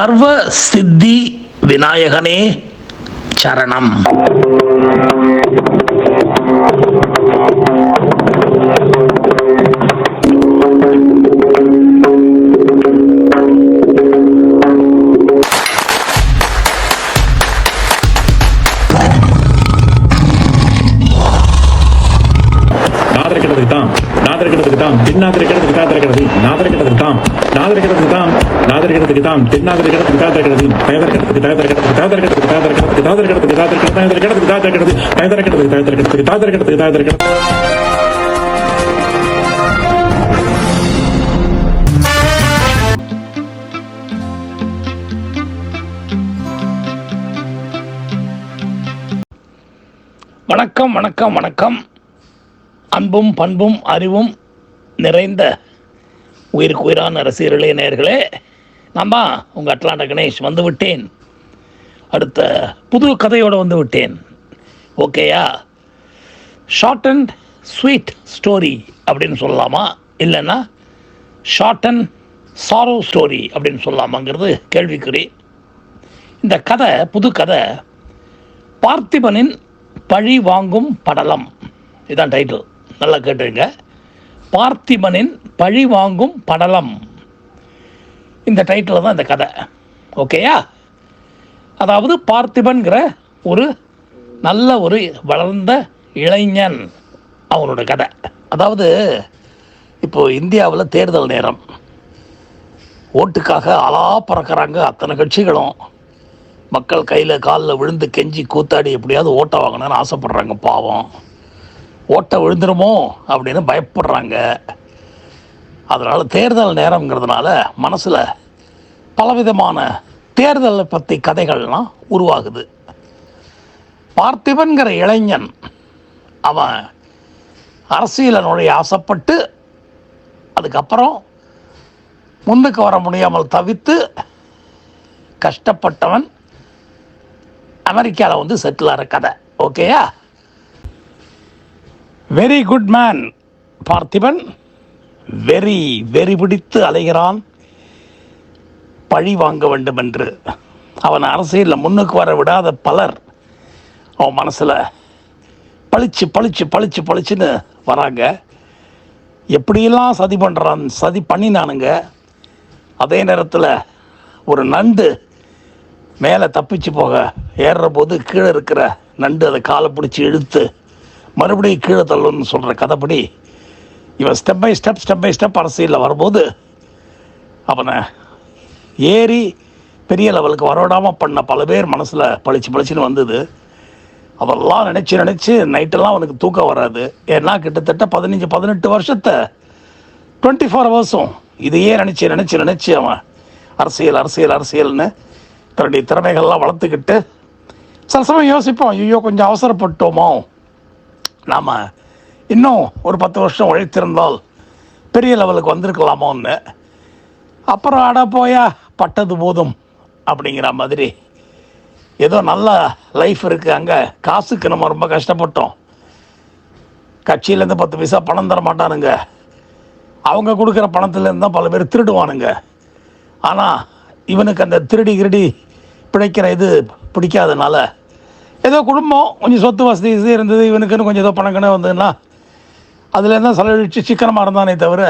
சர்வ சித்தி விநாயகனே சரணம். நாதரிக்கிறதுக்கு தான் நாதரிக்கிறதுக்கு தாம் தின்னாதரிக்கிறதுக்கு தாதரிக்கிறது நாதரிக்கிறதுக்கு தான் நாதரிக்கிறதுக்கு தான் நாதரிக்கிறதுக்கு தாம் தின்னாதரிக்கிறதுக்கு தாதரிக்கிறது தயதரிக்கிறதுக்கு தயதரிக்கிறதுக்கு தாதரிக்கிறதுக்கு தாதரிக்கிறதுக்கு தாதரிக்கிறதுக்கு தாதரிக்கிறதுக்கு தயதரிக்கிறதுக்கு தாதரிக்கிறது தயதரிக்கிறதுக்கு தாதரிக்கிறதுக்கு தாதரிக்கிறதுக்கு தாதரிக்கிறது வணக்கம் வணக்கம் வணக்கம் அன்பும் பண்பும் அறிவும் நிறைந்த உயிருக்கு உயிரான ரசிகர்களே நேர்களே நான் உங்கள் அட்லாண்ட கணேஷ் வந்து விட்டேன். அடுத்த புது கதையோடு வந்து விட்டேன். ஓகேயா ஷார்ட் அண்ட் ஸ்வீட் ஸ்டோரி அப்படின்னு சொல்லலாமா? இல்லைன்னா ஷார்ட் அண்ட் சாரோ ஸ்டோரி அப்படின்னு சொல்லலாமாங்கிறது கேள்விக்குறி. இந்த கதை புது கதை பார்த்திபனின் பழி வாங்கும் படலம். இதான் டைட்டில் நல்லா கேட்டுருங்க. பார்த்திபனின் பழி வாங்கும் படலம். இந்த டைட்டில் தான் இந்த கதை. ஓகேயா அதாவது பார்த்திபன்கிற ஒரு நல்ல ஒரு வளர்ந்த இளைஞன் அவனோட கதை. அதாவது இப்போது இந்தியாவில் தேர்தல் நேரம். ஓட்டுக்காக அலா பறக்கிறாங்க அத்தனை கட்சிகளும். மக்கள் கையில் காலில் விழுந்து கெஞ்சி கூத்தாடி எப்படியாவது ஓட்டை வாங்கணும்னு ஆசைப்படுறாங்க பாவம். ஓட்டை விழுந்துருமோ அப்படின்னு பயப்படுறாங்க. அதனால் தேர்தல் நேரங்கிறதுனால மனசில் பலவிதமான தேர்தலை பற்றி கதைகள்லாம் உருவாகுது. பார்த்திபன்கிற இளைஞன் அவன் அரசியல நுழைய ஆசைப்பட்டு அதுக்கப்புறம் முன்னுக்கு வர முடியாமல் தவித்து கஷ்டப்பட்டவன் அமெரிக்காவில் வந்து செட்டில் ஆகிற கதை. ஓகேயா வெரி குட் மேன் பார்த்திபன். வெறி வெறி பிடித்து அலைகிறான். பழி வாங்க வேண்டும் என்று அவன் அரசியலில் முன்னுக்கு வர விடாத பலர் அவன் மனசில் பளிச்சு பளிச்சு பளிச்சு பளிச்சுன்னு வராங்க. எப்படியெல்லாம் சதி பண்ணுறான் சதி பண்ணினானுங்க. அதே நேரத்தில் ஒரு நண்டு மேலே தப்பிச்சு போக ஏறுற போது கீழே இருக்கிற நண்டு அதை காலை பிடிச்சி இழுத்து மறுபடியும் கீழே தள்ளுன்னு சொல்கிற கதைப்படி இவன் step by step step by step அரசியலில் வரும்போது அவனை ஏறி பெரிய லெவலுக்கு வரவிடாமல் பண்ண பல பேர் மனசில் பளிச்சு பளிச்சுன்னு வந்தது. அதெல்லாம் நினச்சி நினச்சி நைட்டெல்லாம் அவனுக்கு தூக்கம் வராது. ஏன்னா கிட்டத்தட்ட பதினஞ்சு பதினெட்டு வருஷத்தை டுவெண்ட்டி ஃபோர் ஹவர்ஸும் இதையே நினச்சி நினச்சி நினச்சி அவன் அரசியல் அரசியல் அரசியல்னு தன்னுடைய திறமைகள்லாம் வளர்த்துக்கிட்டு சில சமயம் யோசிப்போம் ஐயோ கொஞ்சம் அவசரப்பட்டோமோ. நாம் இன்னும் ஒரு பத்து வருஷம் உழைத்திருந்தால் பெரிய லெவலுக்கு வந்திருக்கலாமோன்னு அப்புறம் அட போயா பட்டது போதும் அப்படிங்கிற மாதிரி. ஏதோ நல்ல லைஃப் இருக்குது அங்கே காசுக்கு நம்ம ரொம்ப கஷ்டப்பட்டோம். கட்சியிலேருந்து பத்து பைசா பணம் தர மாட்டானுங்க. அவங்க கொடுக்குற பணத்துலேருந்து தான் பல பேர் திருடுவானுங்க. ஆனால் இவனுக்கு அந்த திருடி கிருடி பிழைக்கிற இது பிடிக்காதனால ஏதோ குடும்பம் கொஞ்சம் சொத்து வசதி இது இருந்தது இவனுக்குன்னு கொஞ்சம் ஏதோ பணம் கணக்கு வந்ததுன்னா அதுலேருந்து செலவழித்து சிக்கனமாக இருந்தானே தவிர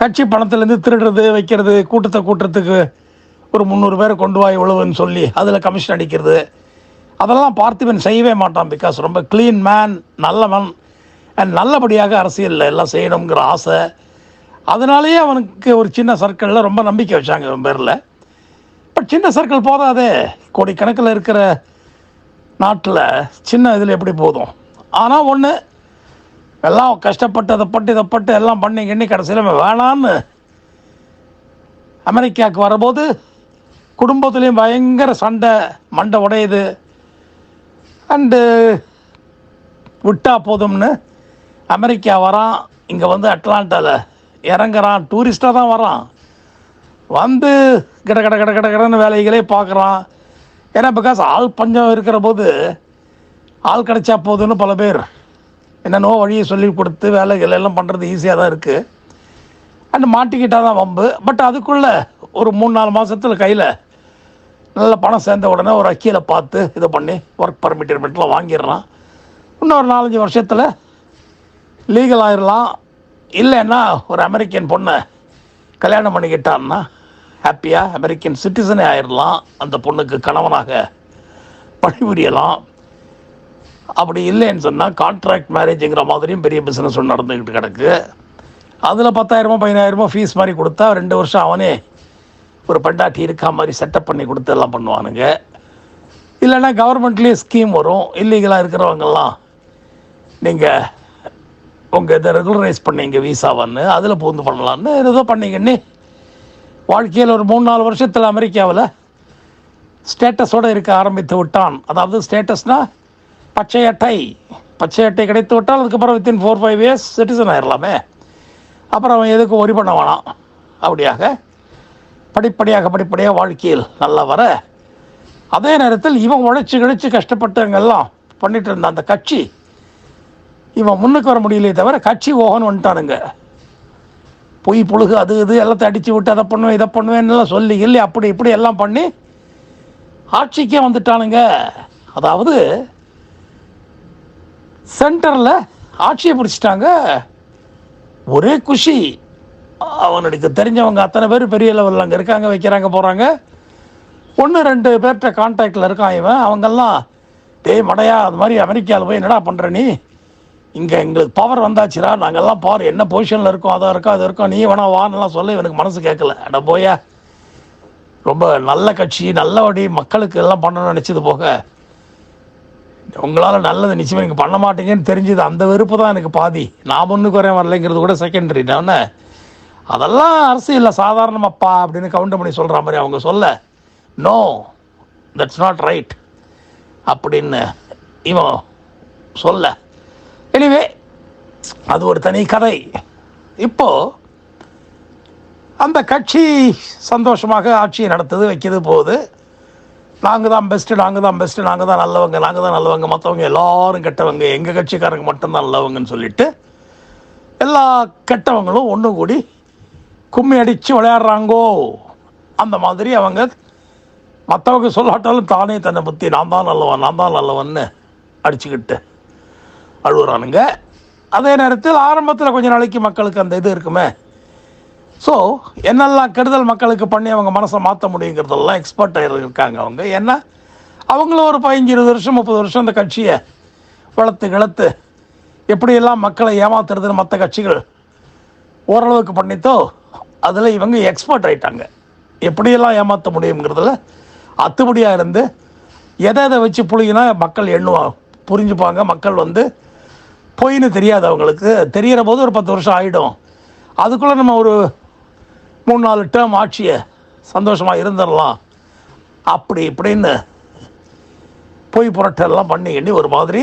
கட்சி பணத்துலேருந்து திருடுறது வைக்கிறது கூட்டத்தை கூட்டுறதுக்கு ஒரு முந்நூறு பேரை கொண்டு வாய் இவ்வளவுன்னு சொல்லி அதில் கமிஷன் அடிக்கிறது. அதெல்லாம் பார்த்திபன் செய்யவே மாட்டான் பிகாஸ் ரொம்ப க்ளீன் மேன் நல்லவன் அண்ட் நல்லபடியாக அரசியலில் எல்லாம் செய்யணுங்கிற ஆசை. அதனாலேயே அவனுக்கு ஒரு சின்ன சர்க்கிளில் ரொம்ப நம்பிக்கை வச்சாங்க இவன் பேரில். பட் சின்ன சர்க்கிள் போதாதே. கோடிக்கணக்கில் இருக்கிற நாட்டில் சின்ன இதில் எப்படி போதும்? ஆனால் ஒன்று எல்லாம் கஷ்டப்பட்டு அதை பட்டு இதை பட்டு எல்லாம் பண்ணி எண்ணி கடைசியில் வேணான்னு. அமெரிக்காவுக்கு வரும்போது குடும்பத்துலேயும் பயங்கர சண்டை மண்டை உடையுது. அண்டு விட்டா போதும்னு அமெரிக்கா வரான். இங்கே வந்து அட்லாண்டாவில் இறங்குறான். டூரிஸ்டாக தான் வரான். வந்து கிட கிட கிட கிட கிடன்னு வேலைகளே பார்க்குறான். ஏன்னா பிகாஸ் ஆள் பஞ்சம் இருக்கிற போது ஆள் கிடைச்சா போதும்னு பல பேர் என்னென்னோ வழியை சொல்லி கொடுத்து வேலைகள் எல்லாம் பண்ணுறது ஈஸியாக தான் இருக்குது அண்ட் மாட்டிக்கிட்டால் தான் வம்பு. பட் அதுக்குள்ளே ஒரு மூணு நாலு மாதத்தில் கையில் நல்ல பணம் சேர்ந்த உடனே ஒரு அக்கீலை பார்த்து இதை பண்ணி ஒர்க் பர்மிட் பர்மிட்லாம் இன்னும் இன்னொரு நாலஞ்சு வருஷத்தில் லீகல் ஆயிடலாம் இல்லைன்னா ஒரு அமெரிக்கன் பொண்ணை கல்யாணம் பண்ணிக்கிட்டான்னா ஹாப்பியாக அமெரிக்கன் சிட்டிசனே ஆயிடலாம் அந்த பொண்ணுக்கு கணவனாக பணிபுரியலாம். அப்படி இல்லைன்னு சொன்னால் கான்ட்ராக்ட் மேரேஜுங்கிற மாதிரியும் பெரிய பிஸ்னஸ் ஒன்று நடந்துக்கிட்டு கிடக்கு. அதில் பத்தாயிரமோ பதினாயிரமோ ஃபீஸ் மாதிரி கொடுத்தா ரெண்டு வருஷம் அவனே ஒரு பெண்டாட்டி இருக்கா மாதிரி செட்டப் பண்ணி கொடுத்து எல்லாம் பண்ணுவானுங்க. இல்லைன்னா கவர்மெண்ட்லேயே ஸ்கீம் வரும். இல்லீகலாக இருக்கிறவங்கெல்லாம் நீங்கள் உங்கள் இதை ரெகுலரைஸ் பண்ணீங்க வீசாவான்னு அதில் பூந்து பண்ணலான்னு ஏதோ பண்ணிங்கன்னு வாழ்க்கையில் ஒரு மூணு நாலு வருஷத்தில் அமெரிக்காவில் ஸ்டேட்டஸோடு இருக்க ஆரம்பித்து விட்டான். அதாவது ஸ்டேட்டஸ்னால் பச்சை அட்டை பச்சை அட்டை கிடைத்து விட்டால் அதுக்கப்புறம் within four five years citizen ஆயிடலாமே அப்புறம் அவன் எதுக்கும் ஒரி பண்ண வேணாம். அப்படியாக படிப்படியாக படிப்படியாக வாழ்க்கையில் நல்லா வர அதே நேரத்தில் இவன் உழைச்சி கிழிச்சு கஷ்டப்பட்டவங்கெல்லாம் பண்ணிட்டு இருந்த அந்த கட்சி இவன் முன்னுக்கு வர முடியலையே தவிர கட்சி ஓகன் வந்துட்டானுங்க. பொய் புழுகு அது இது எல்லாத்தையும் அடித்து விட்டு அதை பண்ணுவேன் இதை பண்ணுவேன்னுலாம் சொல்லி இல்லை அப்படி இப்படி எல்லாம் பண்ணி ஆட்சிக்கே வந்துட்டானுங்க. அதாவது சென்டரில் ஆட்சியை பிடிச்சிட்டாங்க. ஒரே குஷி. அவனுக்கு தெரிஞ்சவங்க அத்தனை பேர் பெரிய லெவலில் அங்கே இருக்காங்க வைக்கிறாங்க போகிறாங்க ஒன்று ரெண்டு பேர்கிட்ட கான்டாக்டில் இருக்கான் இவன். அவங்கெல்லாம் டேய் மடையா அது மாதிரி அமெரிக்காவில் போய் என்னடா பண்ணுற நீ? இங்கே எங்களுக்கு பவர் வந்தாச்சுரா நாங்கள்லாம் பாரு என்ன பொசிஷனில் இருக்கோம் அதை இருக்கோ அது இருக்கோம் நீ வேணா வானெல்லாம் சொல்ல இவனுக்கு மனசு கேட்கல. அட போயா. ரொம்ப நல்ல கட்சி நல்லபடி மக்களுக்கு எல்லாம் பண்ணணும்னு நினச்சது போக உங்களால் நல்லது நிச்சயமாக நீங்கள் பண்ண மாட்டீங்கன்னு தெரிஞ்சது அந்த வெறுப்பு தான் எனக்கு பாதி. நான் ஒன்றும் குறைய வரலைங்கிறது கூட செகண்டரி நான் அதெல்லாம் அரசியலில் சாதாரணமாப்பா அப்படின்னு கவுண்டர் பண்ணி சொல்கிற மாதிரி அவங்க சொல்ல நோ தட்ஸ் நாட் ரைட் அப்படின்னு இவன் சொல்ல. எனிவே அது ஒரு தனி கதை. இப்போது அந்த கட்சி சந்தோஷமாக ஆட்சியை நடத்துது வைக்கிறது போகுது நாங்கள் தான் பெஸ்ட்டு நாங்கள் தான் பெஸ்ட்டு நாங்கள் தான் நல்லவங்க நாங்கள் தான் நல்லவங்க. மற்றவங்க எல்லாரும் கெட்டவங்க. எங்கள் கட்சிக்காரங்க மட்டும்தான் நல்லவங்கன்னு சொல்லிட்டு எல்லா கெட்டவங்களும் ஒன்று கூடி கும்மி அடித்து விளையாடுறாங்கோ. அந்த மாதிரி அவங்க மற்றவங்க சொல்லாட்டாலும் தானே தன்னை பற்றி நான் தான் நல்லவன் நான் தான் நல்லவன்னு அடிச்சுக்கிட்டு அழுகுறானுங்க அதே நேரத்தில் ஆரம்பத்தில் கொஞ்ச நாளைக்கு மக்களுக்கு அந்த இது இருக்குமே. ஸோ என்னெல்லாம் கெடுதல் மக்களுக்கு பண்ணி அவங்க மனசை மாற்ற முடியுங்கிறதெல்லாம் எக்ஸ்பர்ட் இருக்காங்க அவங்க. ஏன்னா அவங்களும் ஒரு பதினஞ்சு இருபது வருஷம் முப்பது வருஷம் அந்த கட்சியை வளர்த்து கிளத்து எப்படியெல்லாம் மக்களை ஏமாத்துறதுன்னு மற்ற கட்சிகள் ஓரளவுக்கு பண்ணித்தோ அதில் இவங்க எக்ஸ்பர்ட் ஆகிட்டாங்க எப்படியெல்லாம் ஏமாற்ற முடியுங்கிறதுல அத்துபடியாக இருந்து எதை எதை வச்சு புழுகினா மக்கள் எண்ணுவாங்க புரிஞ்சுப்பாங்க. மக்கள் வந்து பொய்ன்னு தெரியாது அவங்களுக்கு. தெரிகிற போது ஒரு பத்து வருஷம் ஆகிடும் அதுக்குள்ளே நம்ம ஒரு மூணு நாலு டேர்ம் ஆட்சியை சந்தோஷமாக இருந்துடலாம். அப்படி இப்படின்னு பொய் புரட்டெல்லாம் பண்ணி எண்ணி ஒரு மாதிரி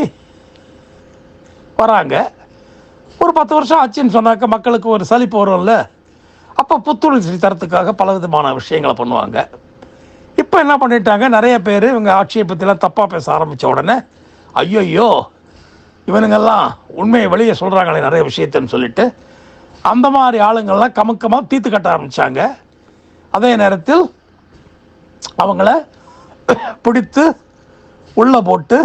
வராங்க. ஒரு பத்து வருஷம் ஆச்சுன்னு சொன்னாக்க மக்களுக்கு ஒரு சலிப்பு வரும்ல. அப்போ புத்துணர்ச்சி தரத்துக்காக பல விதமான விஷயங்களை பண்ணுவாங்க. இப்போ என்ன பண்ணிட்டாங்க? நிறைய பேர் இவங்க ஆட்சியை பற்றிலாம் தப்பாக பேச ஆரம்பித்த உடனே ஐயோ இவனுங்கெல்லாம் உண்மையை வெளியே சொல்கிறாங்களே நிறைய விஷயத்தன்னு சொல்லிட்டு அந்த மாதிரி ஆளுங்கள்லாம் கமுக்கமாக தீத்து கட்ட ஆரம்பித்தாங்க அதே நேரத்தில் அவங்கள பிடித்து உள்ளே போட்டு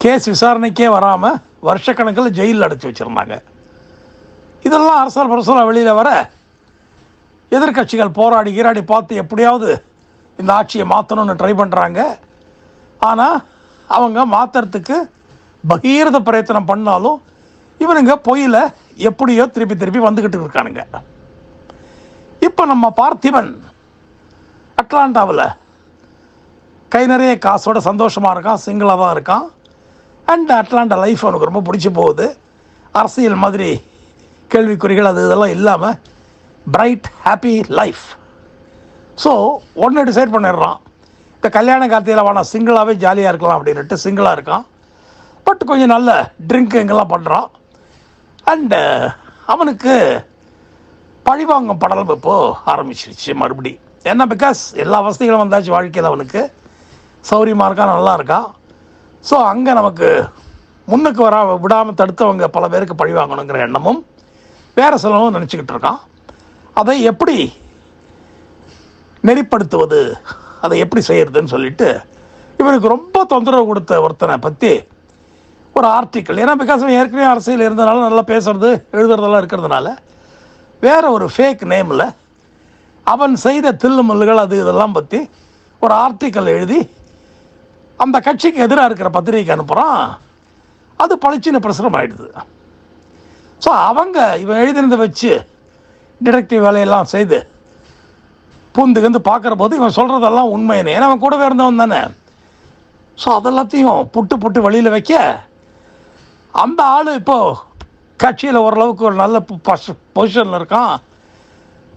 கேஸ் விசாரணைக்கே வராமல் வருஷக்கணக்கில் ஜெயிலில் அடைச்சி வச்சுருந்தாங்க. இதெல்லாம் அரசால் பரசலாக வெளியில் வர எதிர்க்கட்சிகள் போராடி கீராடி பார்த்து எப்படியாவது இந்த ஆட்சியை மாற்றணும்னு ட்ரை பண்ணுறாங்க ஆனால் அவங்க மாற்றுறதுக்கு பகீரத பிரயத்தனம் பண்ணாலும் இவனுங்க பொய்யில் எப்படியோ திருப்பி திருப்பி வந்துக்கிட்டு இருக்கானுங்க. இப்போ நம்ம பார்த்திபன் அட்லாண்டாவில் கை நிறைய காசோட சந்தோஷமாக இருக்கான் சிங்கிளாக தான் இருக்கான். அண்ட் அட்லாண்டா லைஃப் அவனுக்கு ரொம்ப பிடிச்சி போகுது. அரசியல் மாதிரி கேள்விக்குறிகள் அது இதெல்லாம் இல்லாமல் பிரைட் ஹாப்பி லைஃப் ஸோ ஒன்று டிசைட் பண்ணிடுறான். இந்த கல்யாண கார்த்தியில் வேணாம் சிங்கிளாகவே ஜாலியாக இருக்கலாம் அப்படின்ட்டு சிங்கிளாக இருக்கான். பட் கொஞ்சம் நல்ல ட்ரிங்க்குங்கெல்லாம் பண்ணுறான் அண்டு அவனுக்கு பழிவாங்கும் படலம் இப்போது ஆரம்பிச்சிருச்சு மறுபடி. ஏன்னா பிகாஸ் எல்லா வசதிகளும் வந்தாச்சு வாழ்க்கையில் அவனுக்கு. சௌரியமாக இருக்கான் நல்லா இருக்கான் ஸோ அங்கே நமக்கு முன்னுக்கு வரா விடாமல் தடுத்தவங்க பல பேருக்கு பழி வாங்கணுங்கிற எண்ணமும் வேறு சிலவும் நினச்சிக்கிட்டு இருக்கான். அதை எப்படி நெறிப்படுத்துவது அதை எப்படி செய்கிறதுன்னு சொல்லிட்டு இவனுக்கு ரொம்ப தொந்தரவு கொடுத்த ஒருத்தனை பற்றி ஒரு ஆர்டிக்கல் ஏன்னா பிகாஸ் ஏற்கனவே அரசியல் இருந்தனால நல்லா பேசுறது எழுதுறதெல்லாம் இருக்கிறதுனால வேற ஒரு ஃபேக் நேமில் அவன் செய்த தில்லுமல்லுகள் அது இதெல்லாம் பற்றி ஒரு ஆர்டிக்கல் எழுதி அந்த கட்சிக்கு எதிராக இருக்கிற பத்திரிகைக்கு அனுப்புகிறான் அது பளிச்சின பிரசுரம் ஆகிடுது ஸோ அவங்க இவன் எழுதினதை வச்சு டிடெக்டிவ் வேலையெல்லாம் செய்து பூந்துக்கிந்து பார்க்குற போது இவன் சொல்கிறதெல்லாம் உண்மைன்னு. ஏன்னா அவன் கூடவே இருந்தவன் தானே. ஸோ அதெல்லாத்தையும் புட்டு புட்டு வழியில் வைக்க அந்த ஆள் இப்போது கட்சியில் ஓரளவுக்கு ஒரு நல்ல பொசிஷனில் இருக்கான்.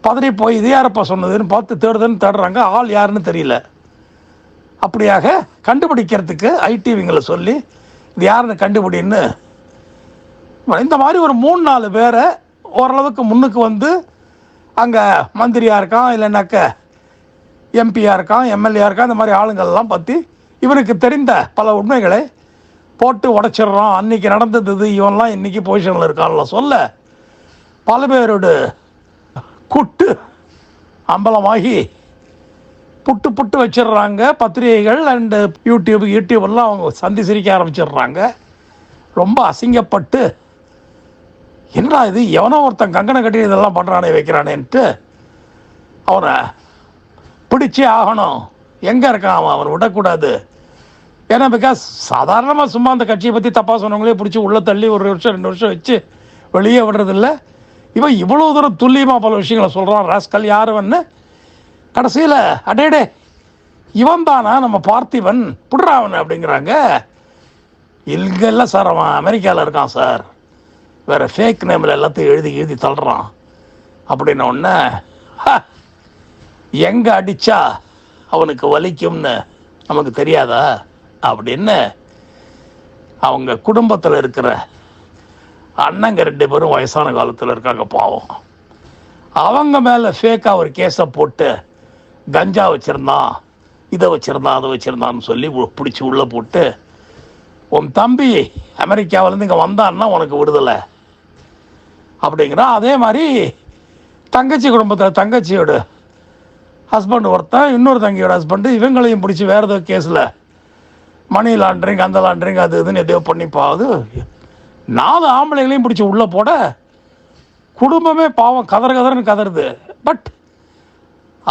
பதறி போய் இது யாரப்பா சொன்னதுன்னு பார்த்து தேடுதுன்னு தேடுறாங்க. ஆள் யாருன்னு தெரியல. அப்படியாக கண்டுபிடிக்கிறதுக்கு ஐடிவிங்களை சொல்லி இது யாருன்னு கண்டுபிடின்னு இந்த மாதிரி ஒரு மூணு நாலு பேரை ஓரளவுக்கு முன்னுக்கு வந்து அங்கே மந்திரியாக இருக்கான் இல்லைன்னாக்க எம்பியாக இருக்கான் எம்எல்ஏ இருக்கான் இந்த மாதிரி ஆளுங்கள்லாம் பற்றி இவனுக்கு தெரிந்த பல உண்மைகளை போட்டு உடைச்சிடுறான். அன்றைக்கி நடந்தது இவன்லாம் இன்றைக்கி பொசிஷனில் இருக்கான்ல. சொல்ல. பல பேரோட குட்டு அம்பலமாகி புட்டு புட்டு வச்சிடுறாங்க பத்திரிகைகள் அண்டு யூடியூப் யூடியூப் எல்லாம் அவங்க சந்தி சிரிக்க ஆரம்பிச்சிடுறாங்க. ரொம்ப அசிங்கப்பட்டு என்னடா இது? எவனோ ஒருத்தன் கங்கனை கட்டி இதெல்லாம் பண்ணுறானே வைக்கிறானேன்ட்டு அவனை பிடிச்சே ஆகணும். எங்கே இருக்கான் அவன்? அவனை விடக்கூடாது. ஏன்னா பிகாஸ் சாதாரணமாக சும்மா அந்த கட்சியை பற்றி தப்பாக சொன்னவங்களே பிடிச்சி உள்ளே தள்ளி ஒரு வருஷம் ரெண்டு வருஷம் வச்சு வெளியே விடுறதில்ல. இவன் இவ்வளோ தூரம் துல்லியமாக பல விஷயங்களை சொல்கிறான் ராஸ்கல் யாருவன்னு கடைசியில் அடேடே இவன் தானா? நம்ம பார்த்திபன். புடுறாவன் அப்படிங்கிறாங்க. இங்கே இல்லை சார் அவன் அமெரிக்காவில் இருக்கான் சார். வேறு ஃபேக் நேமில் எல்லாத்தையும் எழுதி எழுதி தள்ளுறான். அப்படின்ன உடனே "ஹ, அடித்தா அவனுக்கு வலிக்கும்னு நமக்கு தெரியாதா? அப்படின்னு அவங்க குடும்பத்தில் இருக்கிற அண்ணங்க ரெண்டு பேரும் வயசான காலத்தில் இருக்காங்க பாவம். அவங்க மேலே ஃபேக்காக ஒரு கேஸை போட்டு கஞ்சா வச்சுருந்தான் இதை வச்சுருந்தான் அதை வச்சுருந்தான்னு சொல்லி பிடிச்சி உள்ளே போட்டு உன் தம்பி அமெரிக்காவிலேருந்து இங்கே வந்தான்னா உனக்கு விடுதலை. அப்படிங்கிறான் அதே மாதிரி தங்கச்சி குடும்பத்தில் தங்கச்சியோட ஹஸ்பண்ட் ஒருத்தன் இன்னொரு தங்கியோட ஹஸ்பண்டு இவங்களையும் பிடிச்சி வேறு ஏதோ கேஸில் மணி லாண்ட்ரிங் அந்த லாண்ட்ரிங் அது இதுன்னு எதையோ பண்ணி பாது நாலு ஆம்பளைங்களையும் பிடிச்சி உள்ளே போட குடும்பமே பாவம் கதற கதறன்னு கதறுது. பட்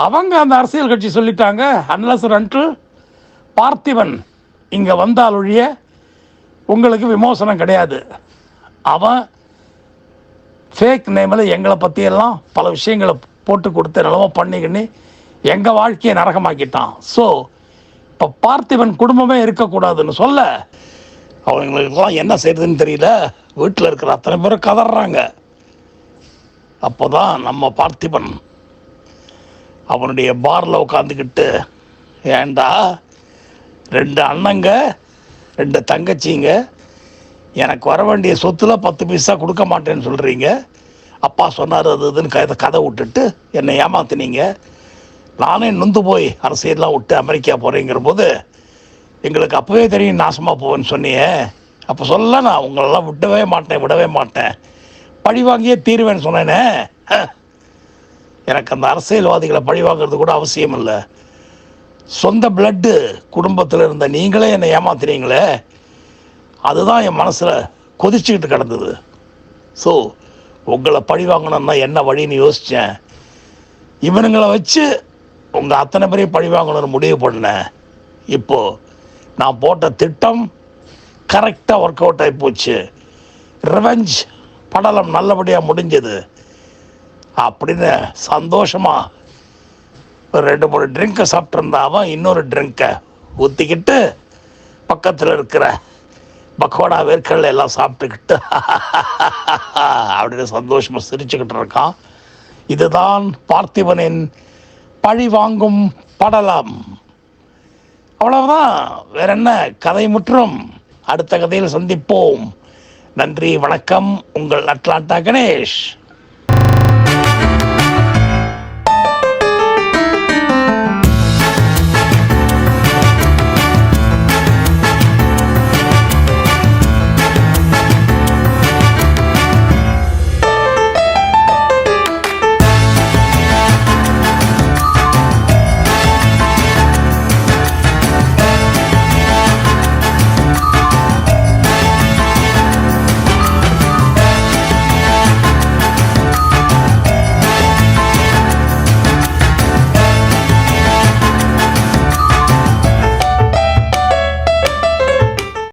அவங்க அந்த அரசியல் கட்சி சொல்லிட்டாங்க அன்லஸ் அன்ட்டு பார்த்திபன் இங்கே வந்தால் ஒழிய உங்களுக்கு விமோசனம் கிடையாது. அவன் ஃபேக் நேமில் எங்களை பற்றியெல்லாம் பல விஷயங்களை போட்டு கொடுத்து நிலமோ பண்ணிக்கின்னு எங்கள் வாழ்க்கையை நரகமாக்கிட்டான். ஸோ இப்போ பார்த்திபன் குடும்பமே இருக்கக்கூடாதுன்னு சொல்ல அவங்களுக்கெல்லாம் என்ன செய்யறதுன்னு தெரியல. வீட்டில் இருக்கிற அத்தனை பேரும் கதறாங்க. அப்போ தான் நம்ம பார்த்திபன் அவனுடைய பாரில் உட்காந்துக்கிட்டு ஏண்டா ரெண்டு அண்ணங்க ரெண்டு தங்கச்சிங்க எனக்கு வர வேண்டிய சொத்தில் பத்து பைசா கொடுக்க மாட்டேன்னு சொல்கிறீங்க அப்பா சொன்னார் அது இதுன்னு கதை கதை விட்டுட்டு என்னை ஏமாத்துனீங்க. நானே நொந்து போய் அரசியல்லாம் விட்டு அமெரிக்கா போகிறேங்கிற போது எங்களுக்கு அப்போவே தெரியும் நாசமாக போவேன்னு சொன்னியே. அப்போ சொல்ல நான் உங்களெல்லாம் விடவே மாட்டேன் விடவே மாட்டேன். பழி வாங்கியே தீருவேன்னு சொன்னேனே. எனக்கு அந்த அரசியல்வாதிகளை பழி வாங்குறது கூட அவசியம் இல்லை. சொந்த பிளட்டு குடும்பத்தில் இருந்த நீங்களே என்னை ஏமாத்துறீங்களே. அதுதான் என் மனசில் கொதிச்சுக்கிட்டு கிடந்தது. ஸோ உங்களை பழி வாங்கணும்னா என்ன வழின்னு யோசித்தேன் இவனுங்களை வச்சு உங்கள் அத்தனை பேரையும் பழி வாங்கணும்னு முடிவு பண்ணேன். இப்போது நான் போட்ட திட்டம் கரெக்டாக ஒர்க் அவுட் ஆகி போச்சு. ரிவெஞ்ச் படலம் நல்லபடியாக முடிஞ்சது. அப்படின்னு சந்தோஷமாக ஒரு ரெண்டு மூணு ட்ரிங்கை சாப்பிட்ருந்தா அவன் இன்னொரு ட்ரிங்கை ஊற்றிக்கிட்டு பக்கத்தில் இருக்கிற பக்கோடா வேர்க்கடலை எல்லாம் சாப்பிட்டுக்கிட்டு அப்படின்னு சந்தோஷமாக சிரிச்சுக்கிட்டு இருக்கான். இதுதான் பார்த்திபனின் பழி வாங்கும் படலம். அவ்வளவுதான். வேற என்ன கதை முற்றும். அடுத்த கதையில் சந்திப்போம். நன்றி வணக்கம். உங்கள் அட்லாண்டா கணேஷ்.